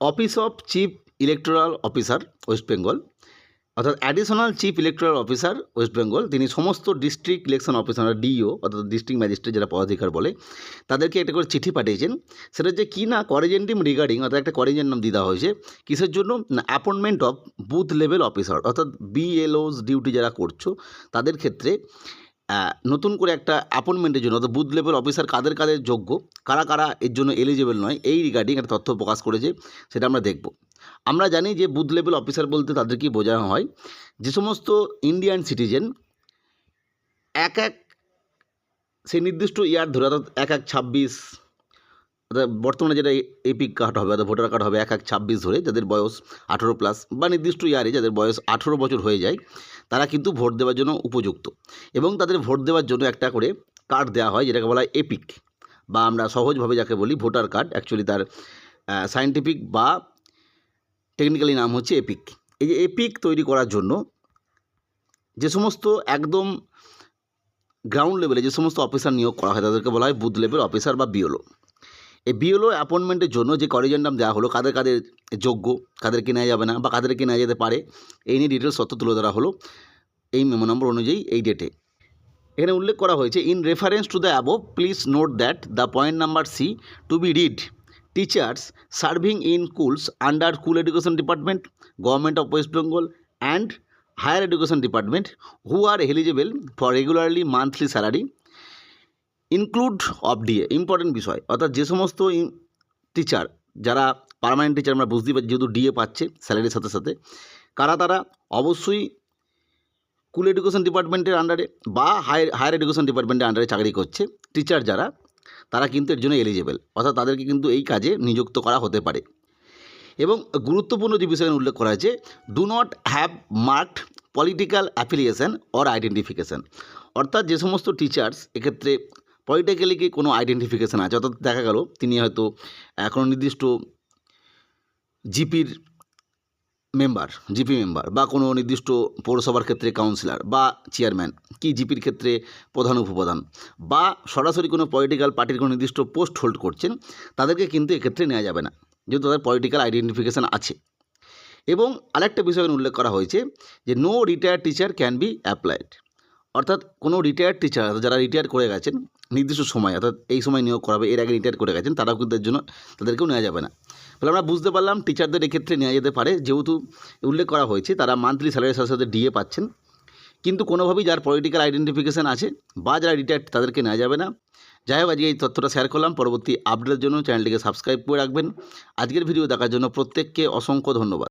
Office of chief electoral officer, West Bengal. অর্থাৎ additional chief electoral officer West Bengal, তিনি সমস্ত district election officer DO অর্থাৎ district magistrate যারা পদাধিকার বলে, তাদেরকে একটা করে চিঠি পাঠিয়েছেন। সেটা হচ্ছে কি না করেজেন্টিম রিগার্ডিং অর্থাৎ একটা করেজেন্ট নাম দেওয়া হয়েছে, কিসের জন্য? Appointment of booth level officer অর্থাৎ বিএলওস ডিউটি যারা করছ, তাদের ক্ষেত্রে নতুন করে একটা অ্যাপয়েন্টমেন্টের জন্য অর্থাৎ বুথ লেভেল অফিসার কাদের কাদের যোগ্য, কারা কারা এর জন্য এলিজিবল নয়, এই রিগার্ডিং একটা তথ্য প্রকাশ করেছে, সেটা আমরা দেখব। আমরা জানি যে বুথ লেভেল অফিসার বলতে তাদেরকে বোঝানো হয়, যে সমস্ত ইন্ডিয়ান সিটিজেন এক এক সেই নির্দিষ্ট ইয়ার ধরে, অর্থাৎ এক এক ছাব্বিশ, অর্থাৎ বর্তমানে যেটা এপিক কার্ড হবে, অর্থাৎ ভোটার কার্ড হবে, এক এক ছাব্বিশ ধরে যাদের বয়স আঠেরো প্লাস বা নির্দিষ্ট ইয়ারে যাদের বয়স আঠেরো বছর হয়ে যায় তারা কিন্তু ভোট দেওয়ার জন্য উপযুক্ত। এবং তাদের ভোট দেওয়ার জন্য একটা করে কার্ড দেওয়া হয়, যেটাকে বলা হয় এপিক বা আমরা সহজভাবে যাকে বলি ভোটার কার্ড অ্যাকচুয়ালি তার সায়েন্টিফিক বা টেকনিক্যালি নাম হচ্ছে এপিক এই যে এপিক তৈরি করার জন্য যে সমস্ত একদম গ্রাউন্ড লেভেলে যে সমস্ত অফিসার নিয়োগ করা হয়, তাদেরকে বলা হয় বুথ লেভেল অফিসার বা বিওলো এই বিএলও অ্যাপয়েন্টমেন্টের জন্য যে করিজেন্ডাম দেওয়া হলো, কাদের কাদের যোগ্য কাদেরকে নেওয়া যাবে না বা কাদেরকে নেওয়া যেতে পারে, এই নিয়ে ডিটেলস তথ্য তুলে ধরা হলো এই মেমো নম্বর অনুযায়ী এই ডেটে এখানে উল্লেখ করা হয়েছে in reference to the above please note that the point number C to B read teachers serving in schools under school education department government of West Bengal and higher education department who are eligible for regularly monthly salary include of DA important বিষয়। অর্থাৎ যে সমস্ত teacher যারা permanent teacher আমরা বুঝতেই পারছি, যেহেতু DA পাচ্ছে স্যালারির সাথে সাথে, কারা তারা অবশ্যই স্কুল এডুকেশন ডিপার্টমেন্টের আন্ডারে বা হায়ার হায়ার এডুকেশন ডিপার্টমেন্টের আন্ডারে চাকরি করছে টিচার যারা, তারা কিন্তু এর জন্য এলিজেবল অর্থাৎ তাদেরকে কিন্তু এই কাজে নিযুক্ত করা হতে পারে। এবং গুরুত্বপূর্ণ যে বিষয় উল্লেখ করা হয়েছে do not have marked political affiliation or identification অর্থাৎ যে সমস্ত টিচার্স এক্ষেত্রে পলিটিক্যালি কি কোনো আইডেন্টিফিকেশান আছে? অর্থাৎ দেখা গেল তিনি হয়তো কোনো নির্দিষ্ট জিপির মেম্বার জিপি মেম্বার বা কোনো নির্দিষ্ট পৌরসভার ক্ষেত্রে কাউন্সিলর বা চেয়ারম্যান কি জিপির ক্ষেত্রে প্রধান উপপ্রধান বা সরাসরি কোনো পলিটিক্যাল পার্টির কোনো নির্দিষ্ট পোস্ট হোল্ড করছেন, তাদেরকে কিন্তু এক্ষেত্রে নেওয়া যাবে না, যেহেতু তাদের পলিটিক্যাল আইডেন্টিফিকেশান আছে। এবং আরেকটা বিষয় উল্লেখ করা হয়েছে যে no retired teacher can be applied অর্থাৎ কোনো রিটায়ার্ড টিচার যারা রিটায়ার করে গেছেন, নির্দিষ্ট সময়, অর্থাৎ এই সময় নিয়োগ করা হবে, এর আগে রিটায়ার করে গেছেন, তারাও কিন্তু এর জন্য তাদেরকেও নেওয়া যাবে না। ফলে আমরা বুঝতে পারলাম টিচারদের এক্ষেত্রে নেওয়া যেতে পারে। যেহেতু উল্লেখ করা হয়েছে, তারা মান্থলি স্যালারির সাথে সাথে ডিএ পাচ্ছেন। কিন্তু কোনোভাবেই যার পলিটিক্যাল আইডেন্টিফিকেশান আছে বা যারা রিটায়ার্ড তাদেরকে নেওয়া যাবে না। যাই হোক, আজকে এই তথ্যটা শেয়ার করলাম। পরবর্তী আপডেটের জন্য চ্যানেলটিকে সাবস্ক্রাইব করে রাখবেন। আজকের ভিডিও দেখার জন্য প্রত্যেককে অসংখ্য ধন্যবাদ।